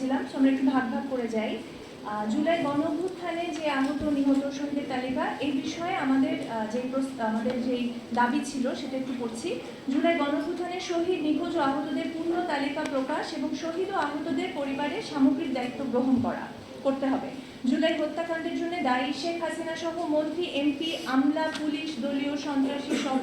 বলছিলাম আমরা একটু ভাগ ভাগ করে যাই। জুলাই গণঅভ্যুত্থানে যে আহত, নিহত শহীদের তালিকা, এই বিষয়ে আমাদের যে আমাদের যেই দাবি ছিল, সেটা একটু পড়ছি। জুলাই গণঅভ্যুত্থানে শহীদ ও আহতদের পূর্ণ তালিকা প্রকাশ এবং শহীদ ও আহতদের পরিবারের সামগ্রিক দায়িত্ব গ্রহণ করা, করতে হবে। জুলাই হত্যাকাণ্ডের জন্য দায়ী শেখ হাসিনা সহ মন্ত্রী, এমপি, আমলা, পুলিশ, দলীয় সন্ত্রাসী সহ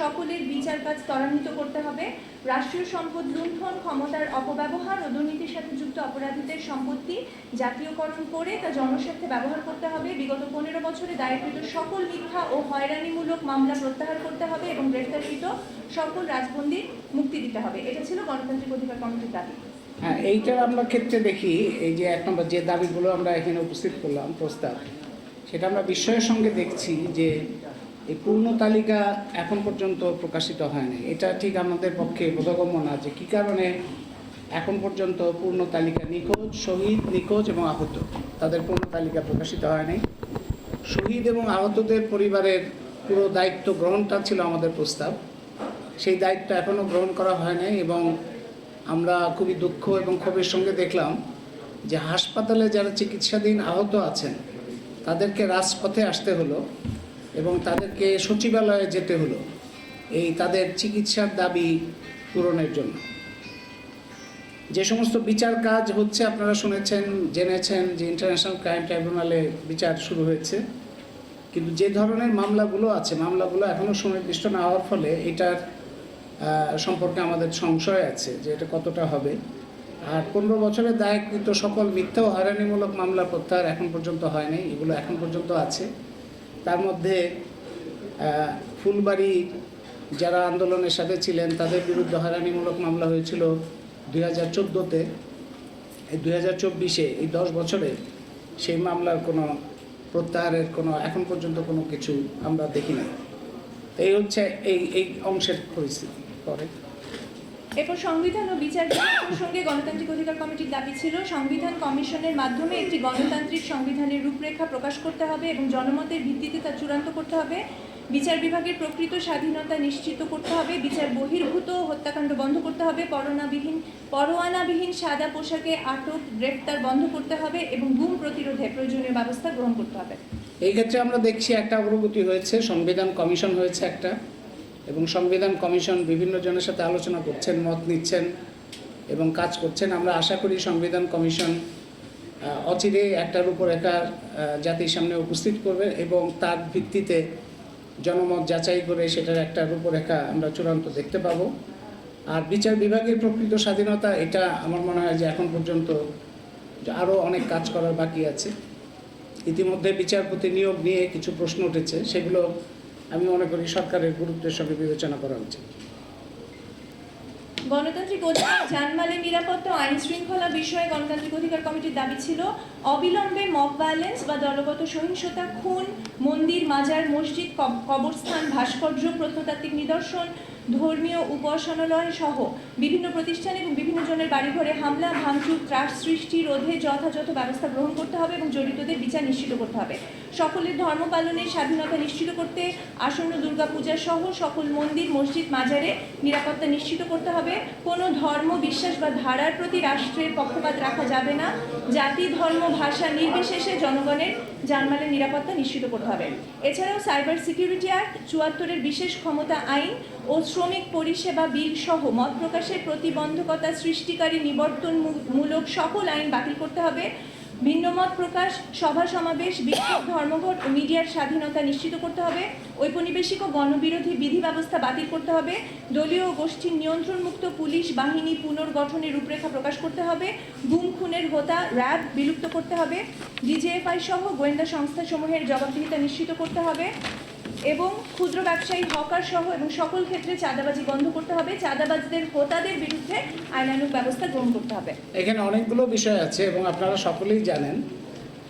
সকলের বিচার কাজ ত্বরান্বিত করতে হবে। রাষ্ট্রীয় সম্পদ লুণ্ঠন ক্ষমতার অপব্যবহার ও দুর্নীতির সাথে যুক্ত অপরাধীদের সম্পত্তি জাতীয়করণ করে তা জনস্বার্থে ব্যবহার করতে হবে। বিগত পনেরো বছরে দায়েরকৃত সকল মিথ্যা ও হয়রানিমূলক মামলা প্রত্যাহার করতে হবে এবং গ্রেফতারকৃত সকল রাজবন্দী মুক্তি দিতে হবে। এটা ছিল গণতান্ত্রিক অধিকার কমিটির দাবি। হ্যাঁ এইটার আমরা ক্ষেত্রে দেখি, এই যে এক নম্বর যে দাবিগুলো আমরা এখানে উপস্থিত করলাম, প্রস্তাব, সেটা আমরা বিস্ময়ের সঙ্গে দেখছি যে এই পূর্ণ তালিকা এখন পর্যন্ত প্রকাশিত হয়নি। এটা ঠিক আমাদের পক্ষে বোধগম্য না যে কী কারণে এখন পর্যন্ত পূর্ণ তালিকা নিখোঁজ, শহীদ, নিখোঁজ এবং আহত। তাদের পূর্ণ তালিকা প্রকাশিত হয়নি। শহীদ এবং আহতদের পরিবারের পুরো দায়িত্ব গ্রহণটা ছিল আমাদের প্রস্তাব। সেই দায়িত্ব এখনও গ্রহণ করা হয়নি এবং আমরা খুবই দুঃখ এবং ক্ষোভের সঙ্গে দেখলাম যে হাসপাতালে যারা চিকিৎসাধীন আহত আছেন, তাদেরকে রাজপথে আসতে হলো। এবং তাদেরকে সচিবালয়ে যেতে হলো। এই তাদের চিকিৎসার দাবি পূরণের জন্য। যে সমস্ত বিচার কাজ হচ্ছে, আপনারা শুনেছেন, জেনেছেন যে ইন্টারন্যাশনাল ক্রাইম ট্রাইব্যুনালে বিচার শুরু হয়েছে। কিন্তু যে ধরনের মামলাগুলো আছে, মামলাগুলো এখনও সুনির্দিষ্ট না হওয়ার ফলে এটার সম্পর্কে আমাদের সংশয় আছে যে এটা কতটা হবে। আর পনেরো বছরের দায়কৃত সকল মিথ্যা ও হয়রানিমূলক মামলা প্রত্যাহার এখন পর্যন্ত হয়নি এগুলো এখন পর্যন্ত আছে। তার মধ্যে ফুলবাড়ি যারা আন্দোলনের সাথে ছিলেন, তাদের বিরুদ্ধে হয়রানিমূলক মামলা হয়েছিল দুই হাজার চোদ্দোতে। এই দুই হাজার চব্বিশে, এই দশ বছরে সেই মামলার কোনো প্রত্যাহারের কোনো, এখন পর্যন্ত কোনো কিছু আমরা দেখি না এই হচ্ছে এই এই অংশের পরিস্থিতি। পরে। এরপর সংবিধান ও বিচার প্রসঙ্গে গণতান্ত্রিক অধিকার কমিটির দাবি ছিল, সংবিধান কমিশনের মাধ্যমে একটি গণতান্ত্রিক সংবিধানের রূপরেখা প্রকাশ করতে হবে এবং জনমতের ভিত্তিতে তা চূড়ান্ত করতে হবে। বিচার বিভাগের প্রকৃত স্বাধীনতা নিশ্চিত করতে হবে, বিচার বহির্ভূত হত্যাকাণ্ড বন্ধ করতে হবে পরোয়ানাবিহীন পরোয়ানাবিহীন সাদা পোশাকে আটক, গ্রেফতার বন্ধ করতে হবে এবং গুম প্রতিরোধে প্রয়োজনীয় ব্যবস্থা গ্রহণ করতে হবে। এই ক্ষেত্রে আমরা দেখছি একটা অগ্রগতি হয়েছে, সংবিধান কমিশন হয়েছে একটা। এবং সংবিধান কমিশন বিভিন্ন জনের সাথে আলোচনা করছেন মত নিচ্ছেন এবং কাজ করছেন। আমরা আশা করি সংবিধান কমিশন অচিরে একটা রূপরেখা আহ, জাতির সামনে উপস্থিত করবে এবং তার ভিত্তিতে জনমত যাচাই করে সেটার একটা রূপরেখা আমরা চূড়ান্ত দেখতে পাবো। আর বিচার বিভাগের প্রকৃত স্বাধীনতা এটা আমার মনে হয় যে এখন পর্যন্ত আরও অনেক কাজ করার বাকি আছে। ইতিমধ্যে বিচারপতি নিয়োগ নিয়ে কিছু প্রশ্ন উঠেছে সেগুলো আমি মনে করি সরকারের গুরুত্বের সঙ্গে বিবেচনা করা উচিত। গণতান্ত্রিক অধিকার জানমালের নিরাপত্তা আইন শৃঙ্খলা বিষয়ে গণতান্ত্রিক অধিকার কমিটির দাবি ছিল, অবিলম্বে মব ভায়োলেন্স বা দলগত সহিংসতা, খুন, মন্দির, মাজার, মসজিদ, কব- কবরস্থান, ভাস্কর্য, প্রত্নতাত্ত্বিক নিদর্শন ধর্মীয় উপাসনালয় সহ বিভিন্ন প্রতিষ্ঠান এবং বিভিন্ন জনের বাড়িঘরে হামলা, ভাঙচুর, ত্রাস সৃষ্টি, রোধে যথাযথ ব্যবস্থা গ্রহণ করতে হবে এবং জড়িতদের বিচার নিশ্চিত করতে হবে। সকলের ধর্ম পালনের স্বাধীনতা নিশ্চিত করতে আসন্ন দুর্গাপূজা সহ সকল মন্দির, মসজিদ, মাজারে নিরাপত্তা নিশ্চিত করতে হবে। কোনো ধর্ম, বিশ্বাস বা ধারার প্রতি রাষ্ট্রের পক্ষপাত রাখা যাবে না। জাতি, ধর্ম, ভাষা নির্বিশেষে জনগণের জানমালের নিরাপত্তা নিশ্চিত করতে হবে। এছাড়াও সাইবার সিকিউরিটি অ্যাক্ট চুয়াত্তরের বিশেষ ক্ষমতা আইন ও শ্রমিক পরিষেবা বিল সহ মত প্রকাশের প্রতিবন্ধকতা সৃষ্টিকারী নিবর্তনমূলক সকল আইন বাতিল করতে হবে। ভিন্নমত প্রকাশ, সভা সমাবেশ, বিক্ষোভ, ধর্মঘট ও মিডিয়ার স্বাধীনতা নিশ্চিত করতে হবে। ঔপনিবেশিক ও গণবিরোধী বিধি ব্যবস্থা বাতিল করতে হবে। দলীয় গোষ্ঠীর নিয়ন্ত্রণমুক্ত পুলিশ বাহিনী পুনর্গঠনের রূপরেখা প্রকাশ করতে হবে। গুম, খুনের হোতা র্যাব বিলুপ্ত করতে হবে। ডিজিএফআই সহ গোয়েন্দা সংস্থাসমূহের জবাবদিহিতা নিশ্চিত করতে হবে। এবং ক্ষুদ্র ব্যবসায়ী, হকার সহ এবং সকল ক্ষেত্রে চাঁদাবাজি বন্ধ করতে হবে। চাঁদাবাজদের, হোতাদের বিরুদ্ধে আইনানুগ ব্যবস্থা গ্রহণ করতে হবে। এখানে অনেকগুলো বিষয় আছে এবং আপনারা সকলেই জানেন।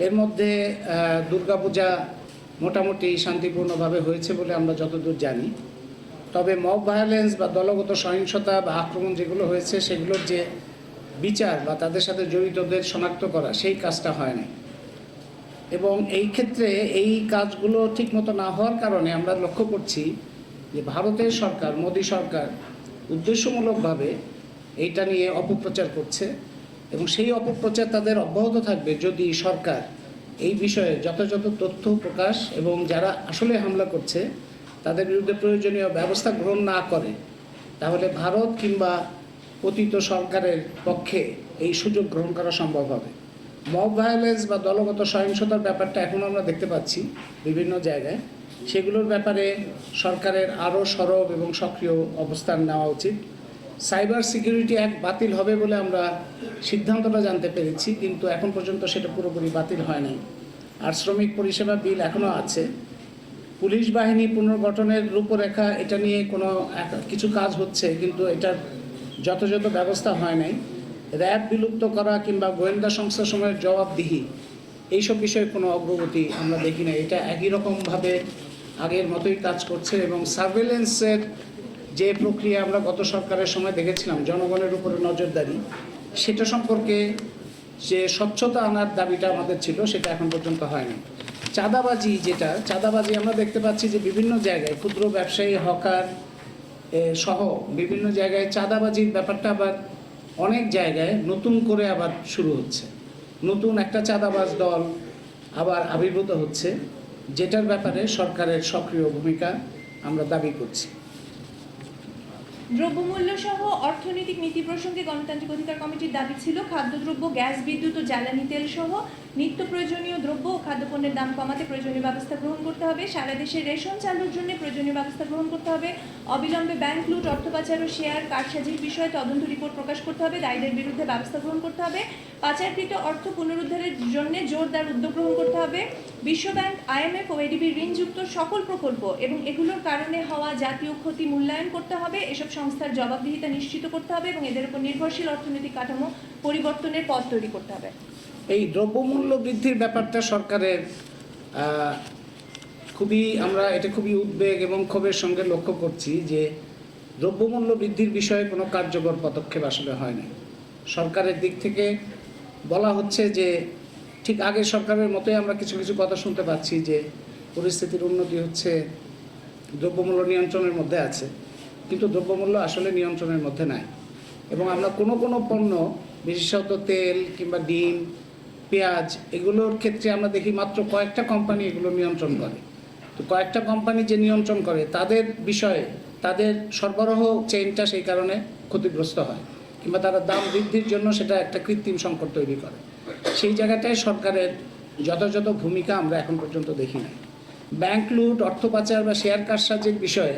এর মধ্যে দুর্গাপূজা মোটামুটি শান্তিপূর্ণভাবে হয়েছে বলে আমরা যতদূর জানি। তবে মব ভায়োলেন্স বা দলগত সহিংসতা বা আক্রমণ যেগুলো হয়েছে, সেগুলোর যে বিচার বা তাদের সাথে জড়িতদের শনাক্ত করা, সেই কাজটা হয় না এবং এই ক্ষেত্রে এই কাজগুলো ঠিকমতো না হওয়ার কারণে আমরা লক্ষ্য করছি যে ভারতের সরকার, মোদী সরকার উদ্দেশ্যমূলকভাবে এইটা নিয়ে অপপ্রচার করছে এবং সেই অপপ্রচার তাদের অব্যাহত থাকবে যদি সরকার এই বিষয়ে যথাযথ তথ্য প্রকাশ এবং যারা আসলে হামলা করছে, তাদের বিরুদ্ধে প্রয়োজনীয় ব্যবস্থা গ্রহণ না করে, তাহলে ভারত কিংবা পতিত সরকারের পক্ষে এই সুযোগ গ্রহণ করা সম্ভব হবে। মব ভায়োলেন্স বা দলগত সহিংসতার ব্যাপারটা এখনও আমরা দেখতে পাচ্ছি বিভিন্ন জায়গায়। সেগুলোর ব্যাপারে সরকারের আরও সরব এবং সক্রিয় অবস্থান নেওয়া উচিত। সাইবার সিকিউরিটি অ্যাক্ট বাতিল হবে বলে আমরা সিদ্ধান্তটা জানতে পেরেছি, কিন্তু এখন পর্যন্ত সেটা পুরোপুরি বাতিল হয় নাই। আর শ্রমিক পরিষেবা বিল এখনও আছে। পুলিশ বাহিনী পুনর্গঠনের রূপরেখা, এটা নিয়ে কোনো কিছু কাজ হচ্ছে, কিন্তু এটার যথাযথ ব্যবস্থা হয় নাই। র্যাব বিলুপ্ত করা কিংবা গোয়েন্দা সংস্থা সময়ের জবাবদিহি, এইসব বিষয়ে কোনো অগ্রগতি আমরা দেখি না। এটা একই রকমভাবে আগের মতোই কাজ করছে এবং সার্ভেলেন্সের যে প্রক্রিয়া আমরা গত সরকারের সময় দেখেছিলাম, জনগণের উপরে নজরদারি, সেটা সম্পর্কে যে স্বচ্ছতা আনার দাবিটা আমাদের ছিল, সেটা এখন পর্যন্ত হয়নি। চাঁদাবাজি যেটা, চাঁদাবাজি আমরা দেখতে পাচ্ছি যে বিভিন্ন জায়গায়, ক্ষুদ্র ব্যবসায়ী, হকার সহ বিভিন্ন জায়গায় চাঁদাবাজির ব্যাপারটা আবার অনেক জায়গায় নতুন করে আবার শুরু হচ্ছে। নতুন একটা চাঁদাবাজ দল আবার আবির্ভূত হচ্ছে, যেটার ব্যাপারে সরকারের সক্রিয় ভূমিকা আমরা দাবি করছি। দ্রব্যমূল্য সহ অর্থনৈতিক নীতি প্রসঙ্গে গণতান্ত্রিক অধিকার কমিটির দাবি ছিল, খাদ্যদ্রব্য, গ্যাস, বিদ্যুৎ ও জ্বালানি তেল সহ নিত্য প্রয়োজনীয় দ্রব্য ও খাদ্যপণ্যের দাম কমাতে প্রয়োজনীয় ব্যবস্থা গ্রহণ করতে হবে। সারা দেশে রেশন চালুর জন্য প্রয়োজনীয় ব্যবস্থা গ্রহণ করতে হবে। অবিলম্বে ব্যাংক লুট, অর্থ পাচার ও শেয়ার কারসাজির বিষয়ে তদন্ত রিপোর্ট প্রকাশ করতে হবে। দায়ীদের বিরুদ্ধে ব্যবস্থা গ্রহণ করতে হবে। পাচারকৃত অর্থ পুনরুদ্ধারের জন্য জোরদার উদ্যোগ গ্রহণ করতে হবে। বিশ্বব্যাংক আইএমএফ ও এডিবির ঋণযুক্ত সকল প্রকল্প এবং এগুলোর কারণে হওয়া জাতীয় ক্ষতি মূল্যায়ন করতে হবে, এসব সংস্থার জবাবদিহিতা নিশ্চিত করতে হবে এবং এদের উপর নির্ভরশীল অর্থনৈতিক কাঠামো পরিবর্তনের পথ তৈরি করতে হবে। এই দ্রব্যমূল্য বৃদ্ধির ব্যাপারটা সরকারের খুবই আমরা এটা খুবই উদ্বেগ এবং ক্ষোভের সঙ্গে লক্ষ্য করছি যে দ্রব্যমূল্য বৃদ্ধির বিষয়ে কোনো কার্যকর পদক্ষেপ আসলে হয়নি সরকারের দিক থেকে বলা হচ্ছে যে ঠিক আগের সরকারের মতোই আমরা কিছু কিছু কথা শুনতে পাচ্ছি যে পরিস্থিতির উন্নতি হচ্ছে, দ্রব্যমূল্য নিয়ন্ত্রণের মধ্যে আছে, কিন্তু দ্রব্যমূল্য আসলে নিয়ন্ত্রণের মধ্যে নাই। এবং আমরা কোনো কোনো পণ্য, বিশেষত তেল কিংবা ডিম, পেঁয়াজ, এগুলোর ক্ষেত্রে আমরা দেখি মাত্র কয়েকটা কোম্পানি এগুলো নিয়ন্ত্রণ করে। তো কয়েকটা কোম্পানি যে নিয়ন্ত্রণ করে, তাদের বিষয়ে, তাদের সরবরাহ চেইনটা সেই কারণে ক্ষতিগ্রস্ত হয়, কিংবা তারা দাম বৃদ্ধির জন্য সেটা একটা কৃত্রিম সংকট তৈরি করে। সেই জায়গাটায় সরকারের যথাযথ ভূমিকা আমরা এখন পর্যন্ত দেখি নাই। ব্যাংক লুট, অর্থ পাচার বা শেয়ার কারসাজির বিষয়ে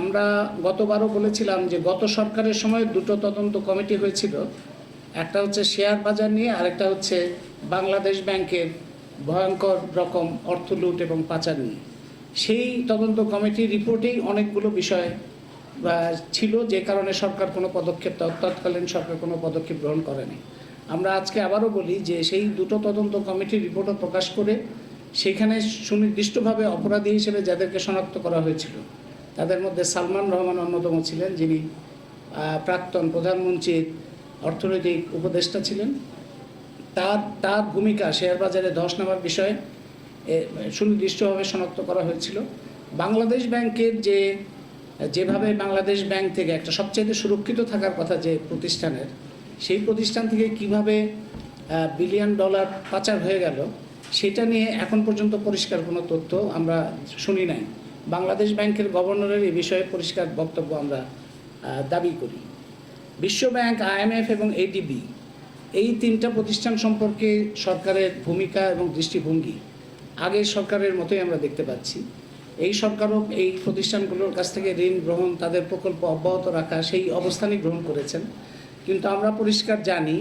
আমরা গতবারও বলেছিলাম যে গত সরকারের সময় দুটো তদন্ত কমিটি হয়েছিল। একটা হচ্ছে শেয়ার বাজার নিয়ে, আরেকটা হচ্ছে বাংলাদেশ ব্যাংকের ভয়ঙ্কর রকম অর্থ লুট এবং পাচার নিয়ে। সেই তদন্ত কমিটির রিপোর্টেই অনেকগুলো বিষয় ছিল যে কারণে সরকার কোনো পদক্ষেপ, তৎকালীন সরকার কোনো পদক্ষেপ গ্রহণ করেনি। আমরা আজকে আবারও বলি যে সেই দুটো তদন্ত কমিটির রিপোর্টও প্রকাশ করে সেখানে সুনির্দিষ্টভাবে অপরাধী হিসেবে যাদেরকে শনাক্ত করা হয়েছিল, তাদের মধ্যে সালমান রহমান অন্যতম ছিলেন, যিনি প্রাক্তন প্রধানমন্ত্রীর অর্থনৈতিক উপদেষ্টা ছিলেন। তার তার ভূমিকা শেয়ার বাজারে ধস নেওয়ার বিষয়ে সুনির্দিষ্টভাবে শনাক্ত করা হয়েছিল। বাংলাদেশ ব্যাংকের যে, যেভাবে বাংলাদেশ ব্যাংক থেকে একটা সবচেয়ে সুরক্ষিত থাকার কথা যে প্রতিষ্ঠানের সেই প্রতিষ্ঠান থেকে কীভাবে বিলিয়ন ডলার পাচার হয়ে গেল, সেটা নিয়ে এখন পর্যন্ত পরিষ্কার কোনো তথ্য আমরা শুনি নাই। বাংলাদেশ ব্যাংকের গভর্নরের এই বিষয়ে পরিষ্কার বক্তব্য আমরা দাবি করি। বিশ্বব্যাংক আইএমএফ এবং এডিবি এই তিনটা প্রতিষ্ঠান সম্পর্কে সরকারের ভূমিকা এবং দৃষ্টিভঙ্গি আগের সরকারের মতোই আমরা দেখতে পাচ্ছি। এই সরকারও এই প্রতিষ্ঠানগুলোর কাছ থেকে ঋণ গ্রহণ, তাদের প্রকল্প অব্যাহত রাখা, সেই অবস্থানই গ্রহণ করেছেন। কিন্তু আমরা পরিষ্কার জানি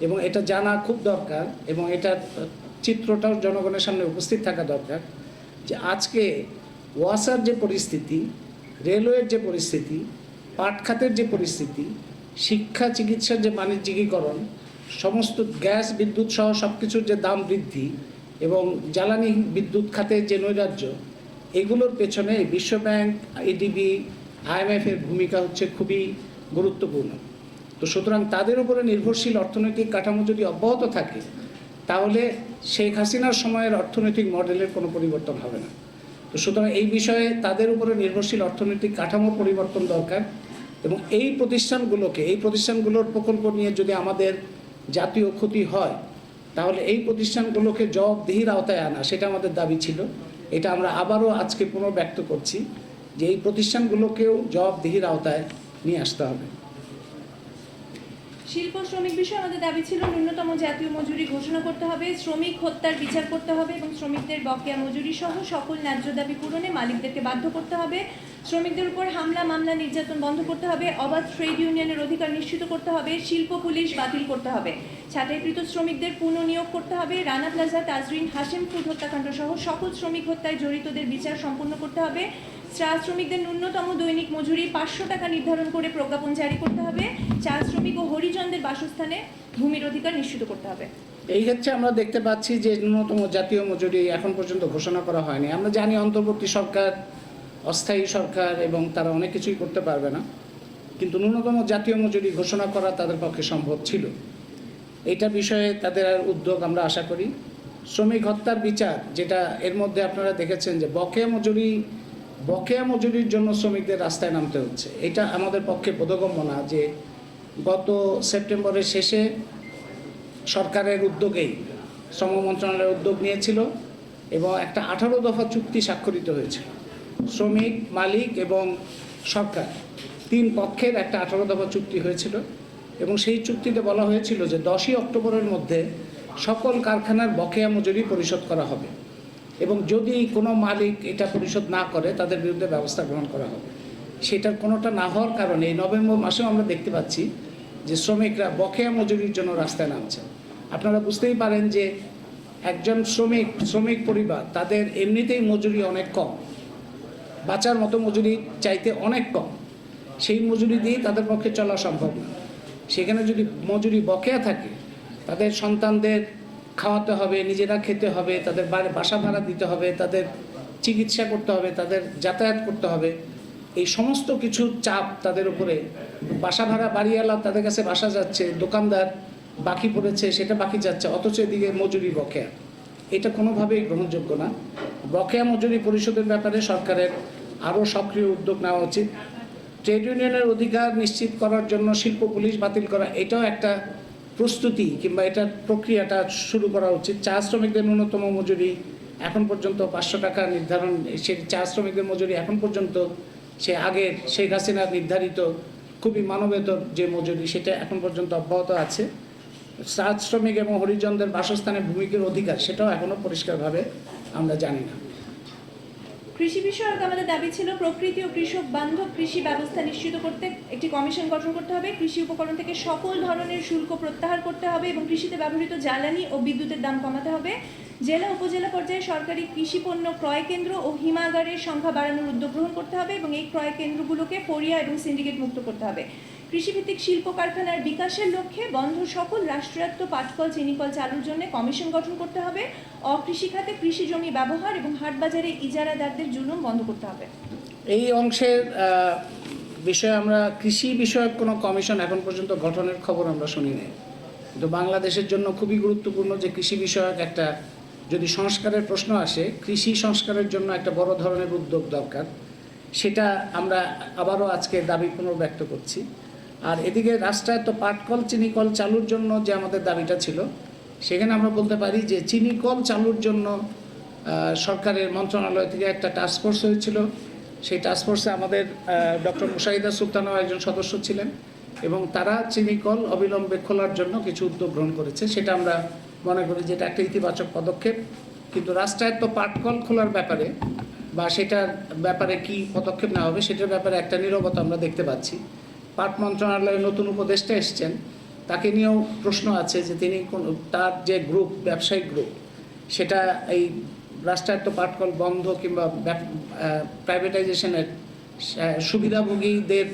এবং এটা জানা খুব দরকার এবং এটার চিত্রটাও জনগণের সামনে উপস্থিত থাকা দরকার যে আজকে ওয়াসার যে পরিস্থিতি, রেলওয়ের যে পরিস্থিতি পাট খাতের যে পরিস্থিতি, শিক্ষা, চিকিৎসার যে বাণিজ্যিকীকরণ, সমস্ত গ্যাস, বিদ্যুৎ সহ সব কিছুর যে দাম বৃদ্ধি এবং জ্বালানি বিদ্যুৎ খাতের যে নৈরাজ্য, এগুলোর পেছনে বিশ্বব্যাংক এডিবি আইএমএফ এর ভূমিকা হচ্ছে খুবই গুরুত্বপূর্ণ। তো সুতরাং তাদের উপরে নির্ভরশীল অর্থনৈতিক কাঠামো যদি অব্যাহত থাকে, তাহলে শেখ হাসিনার সময়ের অর্থনৈতিক মডেলের কোনো পরিবর্তন হবে না। তো সুতরাং এই বিষয়ে তাদের উপরে নির্ভরশীল অর্থনৈতিক কাঠামো পরিবর্তন দরকার এবং এই প্রতিষ্ঠানগুলোকে, এই প্রতিষ্ঠানগুলোর প্রকল্প নিয়ে যদি আমাদের জাতীয় ক্ষতি হয়, তাহলে এই প্রতিষ্ঠানগুলোকে জবাবদিহির আওতায় আনা, সেটা আমাদের দাবি ছিল। এটা আমরা আবারও আজকে পুনর্ব্যক্ত করছি যে এই প্রতিষ্ঠানগুলোকেও জবাবদিহির আওতায় নিয়ে আসতে হবে। শিল্প শ্রমিক বিষয়ে আমাদের দাবি ছিল ন্যূনতম জাতীয় মজুরি ঘোষণা করতে হবে, শ্রমিক হত্যার বিচার করতে হবে এবং শ্রমিকদের বকেয়া মজুরি সহ সকল ন্যায্য দাবি পূরণে মালিকদেরকে বাধ্য করতে হবে। শ্রমিকদের উপর হামলা, মামলা, নির্যাতন বন্ধ করতে হবে, অবাধ ট্রেড ইউনিয়নের অধিকার নিশ্চিত করতে হবে, শিল্প পুলিশ বাতিল করতে হবে। ছাঁটাইকৃত শ্রমিকদের পুনঃনিয়োগ করতে হবে, রানা প্লাজা, তাজরিন হাসিম ফুড হত্যাকাণ্ড সহ সকল শ্রমিক হত্যায় জড়িতদের বিচার সম্পন্ন করতে হবে। চা শ্রমিকদের ন্যূনতম দৈনিক মজুরি পাঁচশো টাকা নির্ধারণ করে প্রজ্ঞাপন জারি করতে হবে। চা শ্রমিক ও হরিজনদের বাসস্থানে ভূমির অধিকার নিশ্চিত করতে হবে। এই ক্ষেত্রে আমরা দেখতে পাচ্ছি যে ন্যূনতম জাতীয় মজুরি এখন পর্যন্ত ঘোষণা করা হয়নি। আমরা জানি অন্তর্বর্তী সরকার, অস্থায়ী সরকার এবং তারা অনেক কিছুই করতে পারবে না। কিন্তু ন্যূনতম জাতীয় মজুরি ঘোষণা করা তাদের পক্ষে সম্ভব ছিল। এটা বিষয়ে তাদের আর উদ্যোগ আমরা আশা করি। শ্রমিক হত্যার বিচার, যেটা এর মধ্যে আপনারা দেখেছেন যে বকেয়া মজুরি বকেয়া মজুরির জন্য শ্রমিকদের রাস্তায় নামতে হচ্ছে। এটা আমাদের পক্ষে বোধগম্য না যে গত সেপ্টেম্বরের শেষে সরকারের উদ্যোগেই শ্রম মন্ত্রণালয়ের উদ্যোগ নিয়েছিল এবং একটা আঠারো দফা চুক্তি স্বাক্ষরিত হয়েছিল। শ্রমিক, মালিক এবং সরকার তিন পক্ষের একটা আঠারো দফা চুক্তি হয়েছিল এবং সেই চুক্তিতে বলা হয়েছিল যে দশই অক্টোবরের মধ্যে সকল কারখানার বকেয়া মজুরি পরিশোধ করা হবে। এবং যদি কোনো মালিক এটা পরিশোধ না করে, তাদের বিরুদ্ধে ব্যবস্থা গ্রহণ করা হবে। সেটার কোনোটা না হওয়ার কারণে এই নভেম্বর মাসেও আমরা দেখতে পাচ্ছি যে শ্রমিকরা বকেয়া মজুরির জন্য রাস্তায় নামছে। আপনারা বুঝতেই পারেন যে একজন শ্রমিক শ্রমিক পরিবার, তাদের এমনিতেই মজুরি অনেক কম। বাঁচার মতো মজুরি চাইতে অনেক কম। সেই মজুরি দিয়েই তাদের পক্ষে চলা সম্ভব না। সেখানে যদি মজুরি বকেয়া থাকে, তাদের সন্তানদের খাওয়াতে হবে, নিজেরা খেতে হবে, তাদের বাসা ভাড়া দিতে হবে, তাদের চিকিৎসা করতে হবে, তাদের যাতায়াত করতে হবে। এই সমস্ত কিছু চাপ তাদের উপরে। বাসা ভাড়া, বাড়িওয়ালা তাদের কাছে বাসা যাচ্ছে, দোকানদার বাকি পড়েছে, সেটা বাকি যাচ্ছে, অথচ এদিকে মজুরি বকেয়া। এটা কোনোভাবেই গ্রহণযোগ্য না। বকেয়া মজুরি পরিশোধের ব্যাপারে সরকারের আরও সক্রিয় উদ্যোগ নেওয়া উচিত। ট্রেড ইউনিয়নের অধিকার নিশ্চিত করার জন্য শিল্প পুলিশ বাতিল করা, এটাও একটা প্রস্তুতি কিংবা এটার প্রক্রিয়াটা শুরু করা উচিত। চা শ্রমিকদের ন্যূনতম মজুরি এখন পর্যন্ত পাঁচশো টাকা নির্ধারণ সে চা শ্রমিকদের মজুরি এখন পর্যন্ত সে আগের শেখ হাসিনার নির্ধারিত খুবই মানবেতর যে মজুরি, সেটা এখন পর্যন্ত অব্যাহত আছে। চা শ্রমিক এবং হরিজনদের বাসস্থানে ভূমিকার অধিকার, সেটাও এখনও পরিষ্কারভাবে আমরা জানি না। কৃষি বিষয়ক আমাদের দাবি ছিল প্রকৃতি ও কৃষক বান্ধব কৃষি ব্যবস্থা নিশ্চিত করতে একটি কমিশন গঠন করতে হবে। কৃষি উপকরণ থেকে সকল ধরনের শুল্ক প্রত্যাহার করতে হবে এবং কৃষিতে ব্যবহৃত জ্বালানি ও বিদ্যুতের দাম কমাতে হবে। জেলা উপজেলা পর্যায়ে সরকারি কৃষি পণ্য ক্রয় কেন্দ্র ও হিমাগারের সংখ্যা বাড়ানোর উদ্যোগ গ্রহণ করতে হবে এবং এই ক্রয় কেন্দ্রগুলোকে ফরিয়া এবং সিন্ডিকেট মুক্ত করতে হবে। কৃষিভিত্তিক শিল্প কারখানার বিকাশের লক্ষ্যে বন্ধ সকল রাষ্ট্রায়ত্ত পাটকল, চিনিকল চালুর জন্য কমিশন গঠন করতে হবে। অকৃষি খাতে কৃষি জমি ব্যবহার এবং হাটবাজারে ইজারাদারদের জুলুম বন্ধ করতে হবে। এই অংশের বিষয়ে আমরা কৃষি বিষয়ক কোনো কমিশন এখন পর্যন্ত গঠনের খবর আমরা শুনি নাই। কিন্তু বাংলাদেশের জন্য খুবই গুরুত্বপূর্ণ যে কৃষি বিষয়ক একটা যদি সংস্কারের প্রশ্ন আসে, কৃষি সংস্কারের জন্য একটা বড় ধরনের উদ্যোগ দরকার। সেটা আমরা আবারও আজকে দাবি পুনর্ব্যক্ত করছি। আর এদিকে রাষ্ট্রায়ত্ত পাটকল, চিনিকল চালুর জন্য যে আমাদের দাবিটা ছিল, সেখানে আমরা বলতে পারি যে চিনিকল চালুর জন্য সরকারের মন্ত্রণালয় থেকে একটা টাস্কফোর্স হয়েছিল। সেই টাস্কফোর্সে আমাদের ডক্টর মুশাহিদা সুলতানও একজন সদস্য ছিলেন এবং তারা চিনিকল অবিলম্বে খোলার জন্য কিছু উদ্যোগ গ্রহণ করেছে। সেটা আমরা মনে করি যে এটা একটা ইতিবাচক পদক্ষেপ। কিন্তু রাষ্ট্রায়ত্ত পাটকল খোলার ব্যাপারে বা সেটার ব্যাপারে কি পদক্ষেপ নেওয়া হবে, সেটার ব্যাপারে একটা নীরবতা আমরা দেখতে পাচ্ছি। পাট মন্ত্রণালয়ের নতুন উপদেষ্টা এসছেন, তাকে নিয়েও প্রশ্ন আছে যে তিনি কোন, তার যে গ্রুপ, ব্যবসায়িক গ্রুপ, সেটা এই রাষ্ট্রায়ত্ত পাটকল বন্ধ কিংবা প্রাইভেটাইজেশনের সুবিধাভোগীদের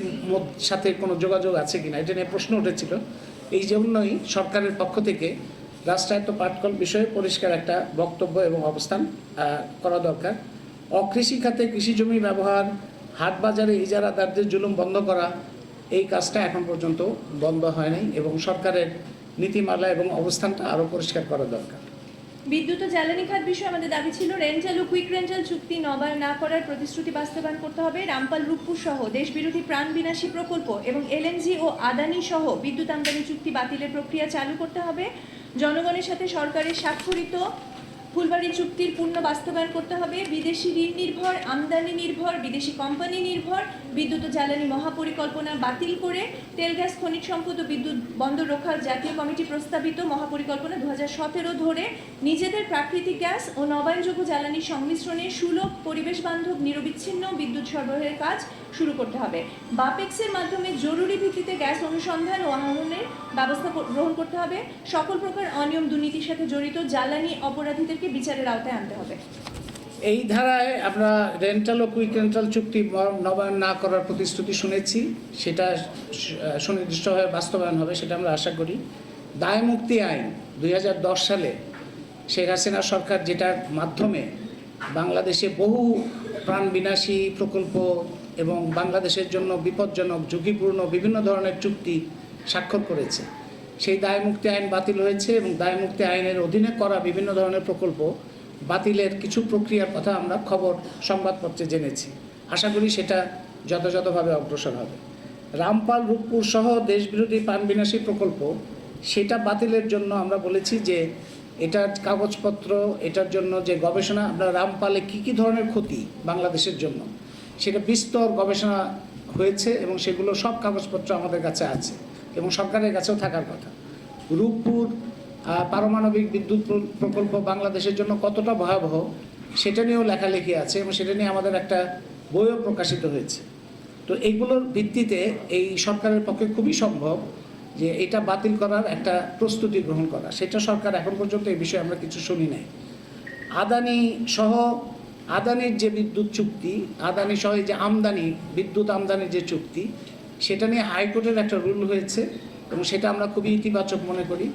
সাথে কোনো যোগাযোগ আছে কিনা, এটা নিয়ে প্রশ্ন উঠেছিল। এই জন্যই সরকারের পক্ষ থেকে রাষ্ট্রায়ত্ত পাটকল বিষয়ে পরিষ্কার একটা বক্তব্য এবং অবস্থান করা দরকার। অকৃষি খাতে কৃষি জমি ব্যবহার হাট বাজারে ইজারাদারদের জুলুম বন্ধ করা এই কাজটা এখন পর্যন্ত বন্ধ হয় নাই এবং সরকারের নীতিমালা এবং অবস্থানটা আরও পরিষ্কার করা দরকার। বিদ্যুৎ ও জ্বালানি খাত বিষয়ে আমাদের দাবি ছিল রেঞ্জাল ও কুইক রেঞ্জাল চুক্তি নবায়ন না করার প্রতিশ্রুতি বাস্তবায়ন করতে হবে। রামপাল, রূপপুর সহ দেশবিরোধী প্রাণ বিনাশী প্রকল্প এবং এলএনজি ও আদানি সহ বিদ্যুৎ আমদানি চুক্তি বাতিলের প্রক্রিয়া চালু করতে হবে। জনগণের সাথে সরকারের স্বাক্ষরিত ফুলবাড়ি চুক্তির পূর্ণ বাস্তবায়ন করতে হবে। বিদেশি ঋণ নির্ভর, আমদানি নির্ভর, বিদেশি কোম্পানি নির্ভর, বিদ্যুৎ ও জ্বালানি মহাপরিকল্পনা বাতিল করে তেল, গ্যাস, খনিজ সম্পদ ও বিদ্যুৎ বন্দর রক্ষার জাতীয় কমিটি প্রস্তাবিত মহাপরিকল্পনা দু সতেরো ধরে। নিজেদের প্রাকৃতিক গ্যাস ও নবায়নযোগ্য জ্বালানির সংমিশ্রণে সুলভ পরিবেশ বান্ধব নিরবিচ্ছিন্ন বিদ্যুৎ সরবরাহের কাজ শুরু করতে হবে। বাপেক্সের মাধ্যমে জরুরি ভিত্তিতে গ্যাস অনুসন্ধান ও আহরণের ব্যবস্থা গ্রহণ করতে হবে। সকল প্রকার অনিয়ম দুর্নীতির সাথে জড়িত জ্বালানি অপরাধীদেরকে বিচারের আওতায় আনতে হবে। এই ধারায় আমরা রেন্টাল ও কুইক রেন্টাল চুক্তি নবায়ন না করার প্রতিশ্রুতি শুনেছি। সেটা সুনির্দিষ্টভাবে বাস্তবায়ন হবে, সেটা আমরা আশা করি। দায় মুক্তি আইন দুই হাজার দশ সালে শেখ হাসিনা সরকার যেটার মাধ্যমে বাংলাদেশে বহু প্রাণ বিনাশী প্রকল্প এবং বাংলাদেশের জন্য বিপজ্জনক, ঝুঁকিপূর্ণ বিভিন্ন ধরনের চুক্তি স্বাক্ষর করেছে। সেই দায় মুক্তি আইন বাতিল হয়েছে এবং দায় মুক্তি আইনের অধীনে করা বিভিন্ন ধরনের প্রকল্প বাতিলের কিছু প্রক্রিয়ার কথা আমরা খবর সংবাদপত্রে জেনেছি। আশা করি সেটা যথাযথভাবে অগ্রসর হবে। রামপাল, রূপপুর সহ দেশবিরোধী প্রাণবিনাশী প্রকল্প, সেটা বাতিলের জন্য আমরা বলেছি যে এটার কাগজপত্র, এটার জন্য যে গবেষণা, আমরা রামপালে কী কী ধরনের ক্ষতি বাংলাদেশের জন্য, সেটা বিস্তর গবেষণা হয়েছে এবং সেগুলো সব কাগজপত্র আমাদের কাছে আছে। এবং সরকারের কাছেও থাকার কথা। রূপপুর পারমাণবিক বিদ্যুৎ প্র- প্রকল্প বাংলাদেশের জন্য কতটা ভয়াবহ, সেটা নিয়েও লেখালেখি আছে এবং সেটা নিয়ে আমাদের একটা বইও প্রকাশিত হয়েছে। তো এইগুলোর ভিত্তিতে এই সরকারের পক্ষে খুবই সম্ভব যে এটা বাতিল করার একটা প্রস্তুতি গ্রহণ করা। সেটা সরকার এখন পর্যন্ত এই বিষয়ে আমরা কিছু শুনি নাই। আদানি সহ, আদানির যে বিদ্যুৎ চুক্তি, আদানি সহ যে আমদানি, বিদ্যুৎ আমদানির যে চুক্তি সেটা নিয়ে হাইকোর্টের একটা রুল হয়েছে এবং সেটা আমরা খুবই ইতিবাচক মনে করি।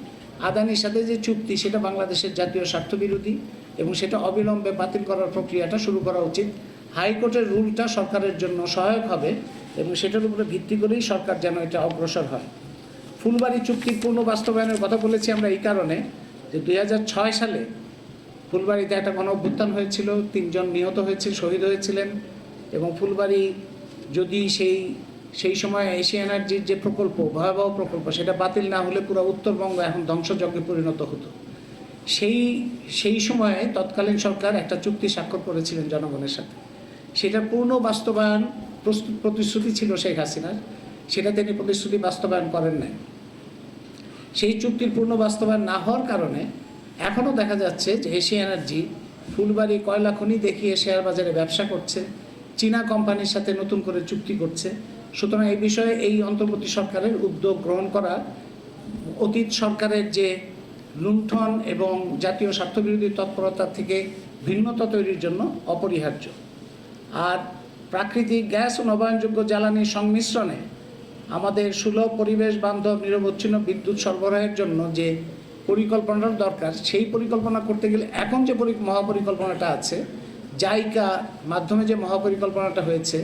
আদানির সাথে যে চুক্তি, সেটা বাংলাদেশের জাতীয় স্বার্থবিরোধী এবং সেটা অবিলম্বে বাতিল করার প্রক্রিয়াটা শুরু করা উচিত। হাইকোর্টের রুলটা সরকারের জন্য সহায়ক হবে এবং সেটার উপরে ভিত্তি করেই সরকার যেন এটা অগ্রসর হয়। ফুলবাড়ি চুক্তির পূর্ণ বাস্তবায়নের কথা বলেছি আমরা এই কারণে যে দু হাজার ছয় সালে ফুলবাড়িতে একটা গণ অভ্যুত্থান হয়েছিল, তিনজন নিহত হয়েছে, শহীদ হয়েছিলেন এবং ফুলবাড়ি যদি সেই সেই সময় এশিয়া এনার্জির যে প্রকল্প, ভয়াবহ প্রকল্প, সেটা বাতিল না হলে পুরো উত্তরবঙ্গ এখন ধ্বংসযজ্ঞে পরিণত হতো। সেই সেই সময়ে তৎকালীন সরকার একটা চুক্তি স্বাক্ষর করেছিলেন জনগণের সাথে। সেটা পূর্ণ বাস্তবায়ন প্রস্তুত, প্রতিশ্রুতি ছিল শেখ হাসিনার। সেটা তিনি প্রতিশ্রুতি বাস্তবায়ন করেন নাই। সেই চুক্তির পূর্ণ বাস্তবায়ন না হওয়ার কারণে এখনও দেখা যাচ্ছে যে এশিয়া এনার্জি ফুলবাড়ি, কয়লা খনি দেখিয়ে শেয়ার বাজারে ব্যবসা করছে। চীনা কোম্পানির সাথে নতুন করে চুক্তি করছে। সুতরাং এই বিষয়ে এই অন্তর্বর্তী সরকারের উদ্যোগ গ্রহণ করা, অতীত সরকারের যে লুণ্ঠন এবং জাতীয় স্বার্থবিরোধী তৎপরতা থেকে ভিন্নতা তৈরির জন্য অপরিহার্য। আর প্রাকৃতিক গ্যাস ও নবায়নযোগ্য জ্বালানির সংমিশ্রণে আমাদের সুলভ পরিবেশ বান্ধব নিরবচ্ছিন্ন বিদ্যুৎ সরবরাহের জন্য যে পরিকল্পনার দরকার, সেই পরিকল্পনা করতে গেলে এখন যে পরি, মহাপরিকল্পনাটা আছে, জাইকা মাধ্যমে যে মহাপরিকল্পনাটা হয়েছে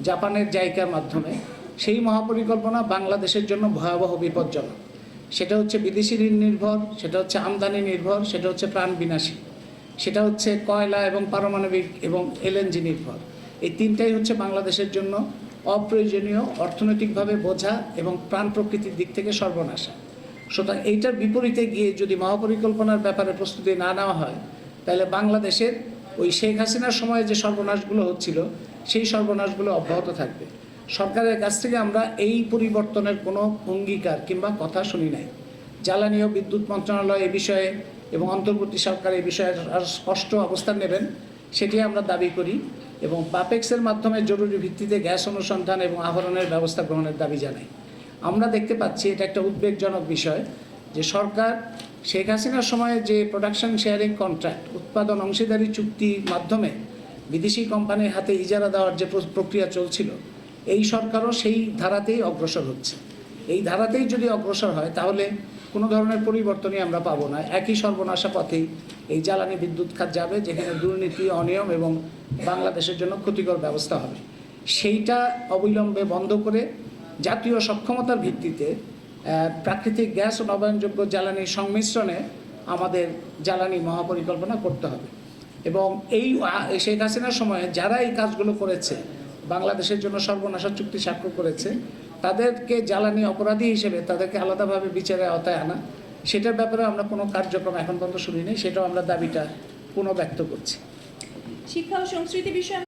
জাপানের জায়গার মাধ্যমে, সেই মহাপরিকল্পনা বাংলাদেশের জন্য ভয়াবহ বিপজ্জনক। সেটা হচ্ছে বিদেশি ঋণ নির্ভর, সেটা হচ্ছে আমদানি নির্ভর, সেটা হচ্ছে প্রাণ বিনাশী। সেটা হচ্ছে কয়লা এবং পারমাণবিক এবং এলএনজি নির্ভর। এই তিনটাই হচ্ছে বাংলাদেশের জন্য অপ্রয়োজনীয়, অর্থনৈতিকভাবে বোঝা এবং প্রাণ প্রকৃতির দিক থেকে সর্বনাশা। সুতরাং এইটার বিপরীতে গিয়ে যদি মহাপরিকল্পনার ব্যাপারে প্রস্তুতি না নেওয়া হয়, তাহলে বাংলাদেশের ওই শেখ হাসিনার সময়ে যে সর্বনাশগুলো হচ্ছিল, সেই সর্বনাশগুলো অব্যাহত থাকবে। সরকারের কাছ থেকে আমরা এই পরিবর্তনের কোনো অঙ্গীকার কিংবা কথা শুনি নাই। জ্বালানি ও বিদ্যুৎ মন্ত্রণালয় এ বিষয়ে এবং অন্তর্বর্তী সরকার এই বিষয়ে স্পষ্ট অবস্থান নেবেন, সেটি আমরা দাবি করি এবং বাপেক্সের মাধ্যমে জরুরি ভিত্তিতে গ্যাস অনুসন্ধান এবং আহরণের ব্যবস্থা গ্রহণের দাবি জানাই। আমরা দেখতে পাচ্ছি এটা একটা উদ্বেগজনক বিষয় যে সরকার শেখ হাসিনার সময়ে যে প্রোডাকশন শেয়ারিং কন্ট্রাক্ট উৎপাদন অংশীদারি চুক্তির মাধ্যমে বিদেশি কোম্পানির হাতে ইজারা দেওয়ার যে প্রক্রিয়া চলছিল, এই সরকারও সেই ধারাতেই অগ্রসর হচ্ছে। এই ধারাতেই যদি অগ্রসর হয়, তাহলে কোনো ধরনের পরিবর্তনই আমরা পাবো না। একই সর্বনাশা পথেই এই জ্বালানি বিদ্যুৎ খাত যাবে, যেখানে দুর্নীতি, অনিয়ম এবং বাংলাদেশের জন্য ক্ষতিকর ব্যবস্থা হবে। সেইটা অবিলম্বে বন্ধ করে জাতীয় সক্ষমতার ভিত্তিতে প্রাকৃতিক গ্যাস ও নবায়নযোগ্য জ্বালানির সংমিশ্রণে আমাদের জ্বালানি মহাপরিকল্পনা করতে হবে। এবং এই শেখ হাসিনার সময়ে যারা এই কাজগুলো করেছে, বাংলাদেশের জন্য সর্বনাশা চুক্তি স্বাক্ষর করেছে, তাদেরকে জ্বালানি অপরাধী হিসেবে তাদেরকে আলাদাভাবে বিচারে আওতায় আনা, সেটার ব্যাপারে আমরা কোনো কার্যক্রম এখন পর্যন্ত শুনিনি, সেটাও আমরা দাবিটা পুনঃ ব্যক্ত করছি। শিক্ষা ও সংস্কৃতি বিষয়ে